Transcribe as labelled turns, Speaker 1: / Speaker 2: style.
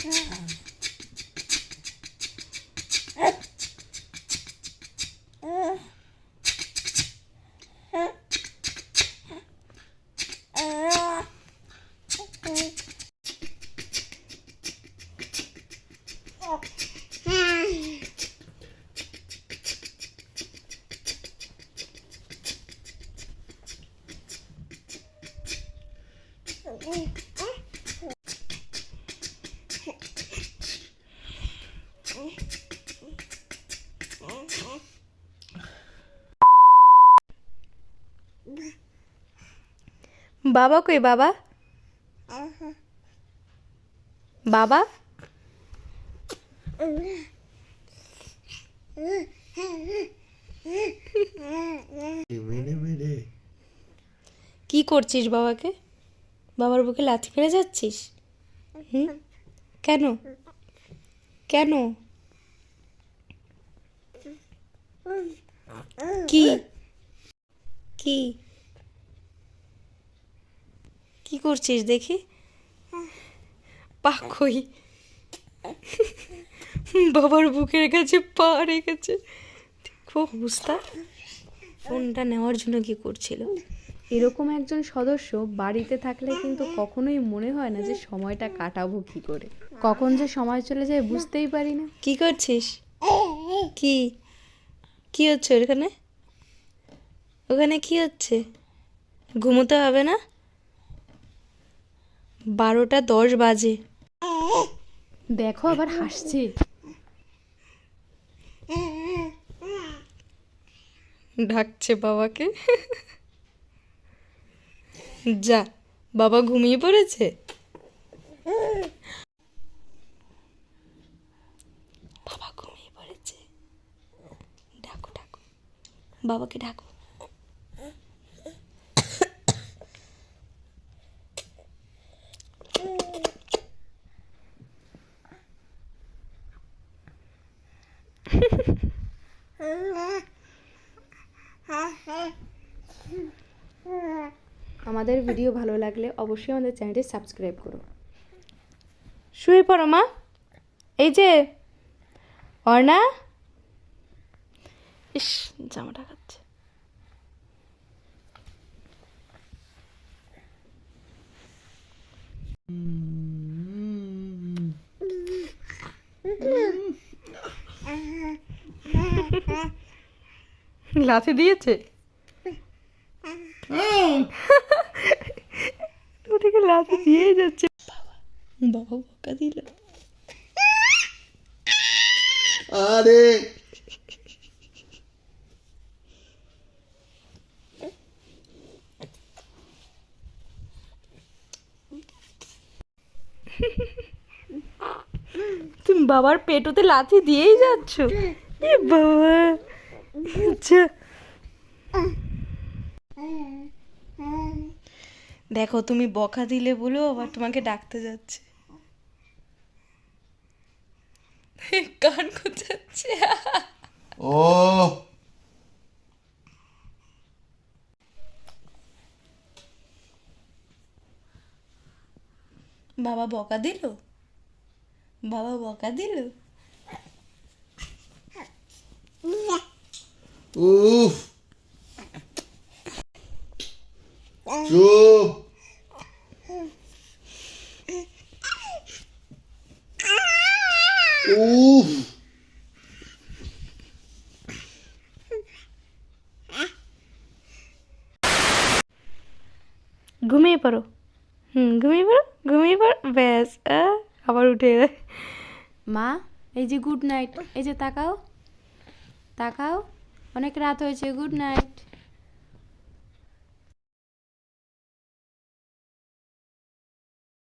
Speaker 1: Mm-hmm. বাবা কই বাবা? বাবা? কি করছিস বাবাকে? বাবার বুকে লাথি মেরে যাচ্ছিস? হুম? কেন? কেন? কি? কি? কি করছিস দেখি? পাখই বাবার বুকের কাছে পা রেখেছে। দেখো অবস্থা। ফোনটা নেওয়ার জন্য কি করছিল?
Speaker 2: এরকম একজন সদস্য বাড়িতে থাকলে কিন্তু কখনোই মনে হয় না যে সময়টা কাটাবো কি করে। কখন যে সময় চলে যায় বুঝতেই পারি না।
Speaker 1: কি করছিস? কি? কি হচ্ছে ওখানে? ওখানে কি হচ্ছে? ঘুমোতে হবে না? বারোটা দশ বাজে।
Speaker 2: দেখো আবার হাসছে।
Speaker 1: ডাকছে বাবাকে। যা বাবা ঘুমিয়ে পড়েছে? বাবা ঘুমিয়ে পড়েছে। ডাকো ডাকো। বাবাকে ডাকো।
Speaker 2: আমাদের ভিডিও ভালো লাগলে অবশ্যই আমাদের চ্যানেলটি সাবস্ক্রাইব করো।
Speaker 1: শুয়ে পড়ো, মা। এই যে, অর্ণা। ইস, জামাটা খাচ্ছে লাথি দিয়েছে? ওদিকে লাথি দিয়েই যাচ্ছে। বাবা বাবা বকা দিল।
Speaker 3: আরে।
Speaker 1: তুমি বাবার পেটোতে লাথি দিয়েই যাচ্ছ? বাবা। দেখো তুমি বকা দিলে বলেও আবার তোমাকে ডাকতে যাচ্ছে। কান কোচাচ্ছে
Speaker 3: ও।
Speaker 1: বাবা বকা দিল? বাবা বকা দিল?
Speaker 3: উফ চুপ উফ
Speaker 1: ঘুমিয়ে পড়ো হুম ঘুমিয়ে পড়ো ঘুমিয়ে পড়ো ব্যাস আহ, আবার উঠে এলে।
Speaker 2: মা এই যে গুড নাইট এই যে তাকাও তাকাও অনেক রাত হয়েছে গুড নাইট